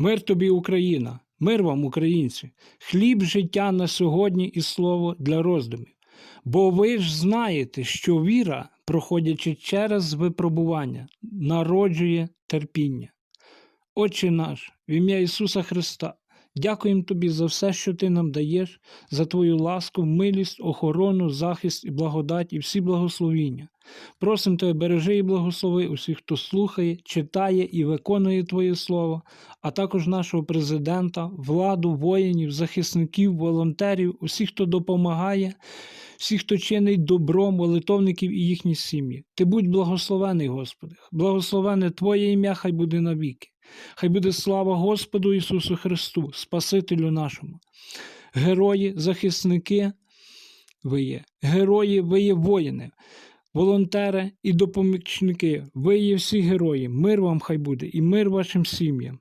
Мир тобі, Україна, мир вам, українці, хліб життя на сьогодні і слово для роздумів. Бо ви ж знаєте, що віра, проходячи через випробування, народжує терпіння. Отче наш, в ім'я Ісуса Христа, дякуємо Тобі за все, що Ти нам даєш, за Твою ласку, милість, охорону, захист і благодать і всі благословіння. Просим Тебе, бережи і благослови усіх, хто слухає, читає і виконує Твоє Слово, а також нашого президента, владу, воїнів, захисників, волонтерів, усіх, хто допомагає, всіх, хто чинить добро, молитовників і їхні сім'ї. Ти будь благословений, Господи, благословене Твоє ім'я, хай буде навіки. Хай буде слава Господу Ісусу Христу, Спасителю нашому. Герої, захисники, ви є, герої, ви є воїни, волонтери і допомічники, ви є всі герої. Мир вам хай буде і мир вашим сім'ям.